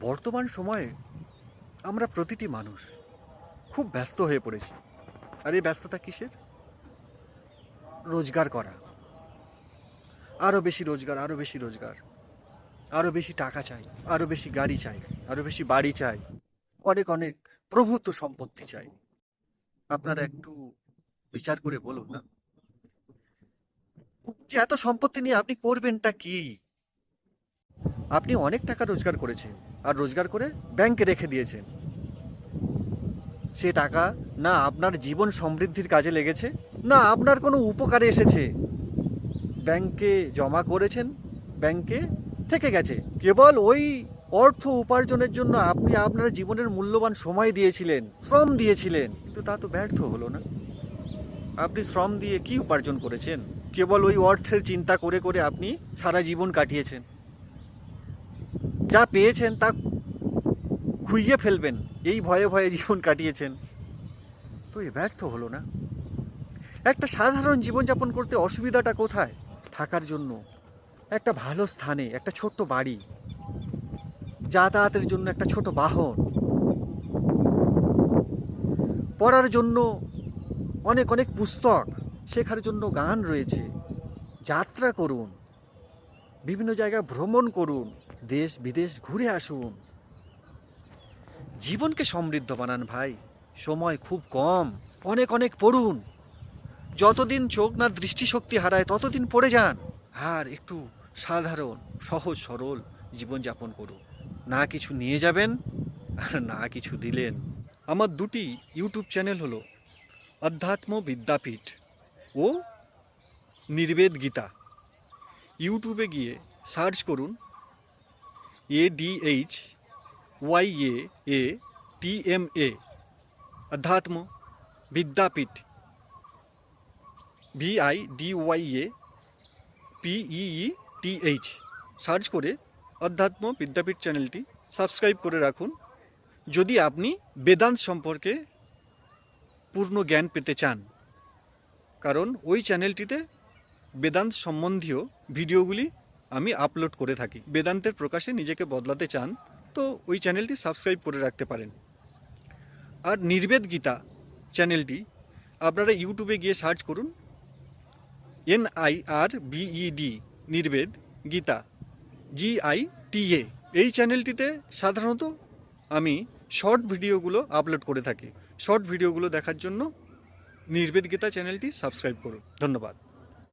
বর্তমান সময়ে আমরা প্রতিটি মানুষ খুব ব্যস্ত হয়ে পড়েছি। আর এই ব্যস্ততা কিসের? রোজগার করা। আরও বেশি রোজগার আরও বেশি রোজগার। আরও বেশি টাকা চাই আরও বেশি গাড়ি চাই আরও বেশি বাড়ি চাই। অনেক অনেক প্রভুত্ব সম্পত্তি চাই। আপনারা একটু বিচার করে বলুন না। যে এত সম্পত্তি নিয়ে আপনি করবেনটা কি? আপনি অনেক টাকা রোজগার করেছেন আর রোজগার করে ব্যাংকে রেখে দিয়েছেন। সে টাকা না আপনার জীবন সমৃদ্ধির কাজে লেগেছে? না আপনার কোনো উপকারে এসেছে? ব্যাংকে জমা করেছেন, ব্যাংকে থেকে গেছে। কেবল ওই অর্থ উপার্জনের জন্য আপনি আপনার জীবনের মূল্যবান সময় দিয়েছিলেন, শ্রম দিয়েছিলেন। কিন্তু তা তো ব্যর্থ হলো না। আপনি শ্রম দিয়ে কি উপার্জন করেছেন? কেবল ওই অর্থের চিন্তা করে করে আপনি সারা জীবন কাটিয়েছেন। যা পেয়েছেন তা খুইয়ে ফেলবেন। এই ভয়ে ভয়ে জীবন কাটিয়েছেন। তো এ ব্যর্থ হলো না। একটা সাধারণ জীবনযাপন করতে অসুবিধাটা কোথায়? থাকার জন্য। একটা ভালো স্থানে, একটা ছোট্ট বাড়ি। যাতায়াতের জন্য একটা ছোট বাহন। পড়ার জন্য অনেক অনেক পুস্তক। শেখার জন্য গান রয়েছে। যাত্রা করুন। বিভিন্ন জায়গায় ভ্রমণ করুন। দেশ বিদেশ ঘুরে আসুন। জীবনকে সমৃদ্ধ বানান ভাই, সময় খুব কম। অনেক অনেক পড়ুন। যতদিন চোখ না দৃষ্টিশক্তি হারায়, ততদিন পড়ে যান। আর একটু সাধারণ, সহজ, সরল জীবনযাপন করুন। না কিছু নিয়ে যাবেন, আর না কিছু দিলেন। আমার দুটি ইউটিউব চ্যানেল হলো অধ্যাত্ম বিদ্যাপীঠ ও নির্বেদ গীতা। ইউটিউবে গিয়ে সার্চ করুন H Y A A T M A Adhyatma Vidyapeeth V I D Y A P T H search করে অধ্যাত্ম বিদ্যাপীঠ চ্যানেলটি সাবস্ক্রাইব করে রাখুন। যদি আপনি বেদান্ত সম্পর্কে পূর্ণ জ্ঞান পেতে চান, কারণ ওই চ্যানেলটিতে বেদান্ত সম্বন্ধীয় ভিডিওগুলি আমি আপলোড করে থাকি। বেদান্তের প্রকাশে নিজেকে বদলাতে চান, তো ওই চ্যানেলটি সাবস্ক্রাইব করে রাখতে পারেন। আর নির্বেদ গীতা চ্যানেলটি আপনারা ইউটিউবে গিয়ে সার্চ করুন N I R B E D Nirbed Gita G I T A এই চ্যানেলটিতে সাধারণত আমি শর্ট ভিডিওগুলো আপলোড করে থাকি। শর্ট ভিডিওগুলো দেখার জন্য নির্বেদ গীতা চ্যানেলটি সাবস্ক্রাইব করুন। ধন্যবাদ।